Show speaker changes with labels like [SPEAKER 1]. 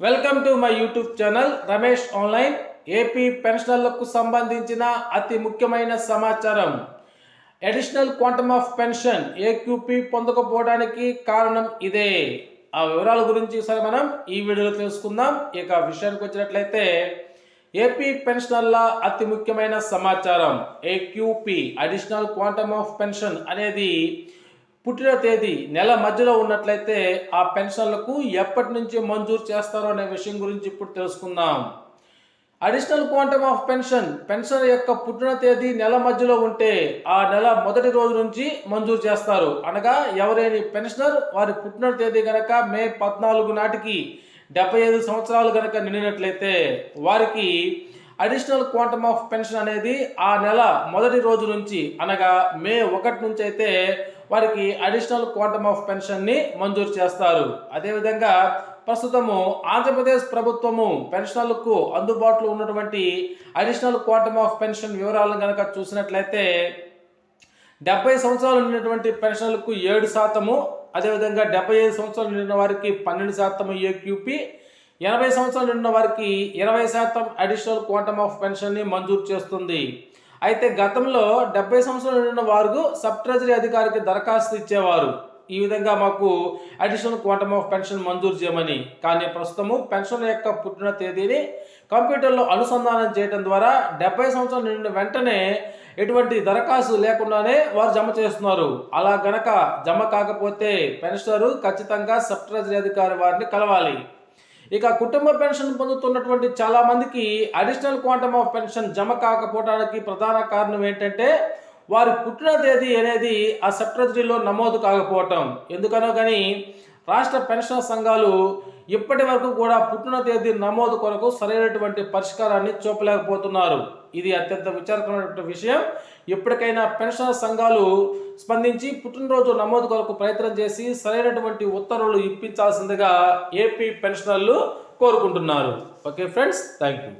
[SPEAKER 1] Welcome to my YouTube channel Ramesh online. AP పెన్షనర్లకు సంబంధించిన అతి ముఖ్యమైన సమాచారం. Additional quantum of pension AQP పొందకపోవడానికి కారణం ఇదే. ఆ వివరాల గురించి సరే మనం ఈ వీడియోలో తెలుసుకుందాం. ఇక విషయానికి వచ్చినట్లయితే ఏపీ పెన్షనర్ల అతి ముఖ్యమైన సమాచారం AQP additional quantum of pension అనేది పుట్టిన తేదీ నెల మధ్యలో ఉన్నట్లయితే ఆ పెన్షన్లకు ఎప్పటి నుంచి మంజూరు చేస్తారో అనే విషయం గురించి ఇప్పుడు తెలుసుకుందాం. Additional quantum of pension pension యొక్క పుట్టిన తేదీ నెల మధ్యలో ఉంటే ఆ నెల మొదటి రోజు నుంచి మంజూరు చేస్తారు. అనగా ఎవరైనా పెన్షనర్ వారి పుట్టిన తేదీ కనుక మే పద్నాలుగు నాటికి డెబ్బై ఐదు సంవత్సరాలు కనుక నిండినట్లయితే వారికి అడిషనల్ క్వాంటమ్ ఆఫ్ పెన్షన్ అనేది ఆ నెల మొదటి రోజు నుంచి అనగా మే ఒకటి నుంచి అయితే వారికి అడిషనల్ క్వాంటమ్ ఆఫ్ పెన్షన్ని మంజూరు చేస్తారు. అదేవిధంగా ప్రస్తుతము ఆంధ్రప్రదేశ్ ప్రభుత్వము పెన్షనర్లకు అందుబాటులో ఉన్నటువంటి అడిషనల్ క్వాంటమ్ ఆఫ్ పెన్షన్ వివరాలను కనుక చూసినట్లయితే డెబ్బై సంవత్సరాలు ఉన్నటువంటి పెన్షన్లకు ఏడు శాతము అదేవిధంగా డెబ్బై ఐదు సంవత్సరాలు నిండిన వారికి పన్నెండు శాతం ఏక్యూపీ ఎనభై సంవత్సరాలు నిండిన వారికి ఇరవై శాతం అడిషనల్ క్వాంటమ్ ఆఫ్ పెన్షన్ని మంజూరు చేస్తుంది. అయితే గతంలో డెబ్బై సంవత్సరాలు నిండిన వారు సబ్ ట్రెజరీ అధికారికి దరఖాస్తు ఇచ్చేవారు. ఈ విధంగా మాకు అడిషనల్ క్వాంటమ్ ఆఫ్ పెన్షన్ మంజూరు చేయమని కానీ ప్రస్తుతము పెన్షన్ యొక్క పుట్టిన తేదీని కంప్యూటర్లో అనుసంధానం చేయడం ద్వారా డెబ్బై సంవత్సరాలు నిండిన వెంటనే ఎటువంటి దరఖాస్తు లేకుండానే వారు జమ చేస్తున్నారు. అలా గనక జమ కాకపోతే పెన్షనరు ఖచ్చితంగా సబ్ ట్రెజరీ అధికారి వారిని కలవాలి. ఇక కుటుంబ పెన్షన్ పొందుతున్నటువంటి చాలా మందికి అడిషనల్ క్వాంటమ్ ఆఫ్ పెన్షన్ జమ కాకపోవడానికి ప్రధాన కారణం ఏంటంటే వారి పుట్టిన తేదీ అనేది ఆ సబ్ ట్రెజరీలో నమోదు కాకపోవటం. ఎందుకనో కానీ రాష్ట్ర పెన్షన్ సంఘాలు ఇప్పటి వరకు కూడా పుట్టిన తేదీ నమోదు కొరకు సరైనటువంటి పరిష్కారాన్ని చూపలేకపోతున్నారు. ఇది అత్యంత విచారకరమైన విషయం. ఎప్పటికైనా పెన్షన్ సంఘాలు స్పందించి పుట్టినరోజు నమోదు కొరకు ప్రయత్నం చేసి సరైనటువంటి ఉత్తర్వులు ఇప్పించాల్సిందిగా ఏపీ పెన్షనర్లు కోరుకుంటున్నారు. Okay friends thank you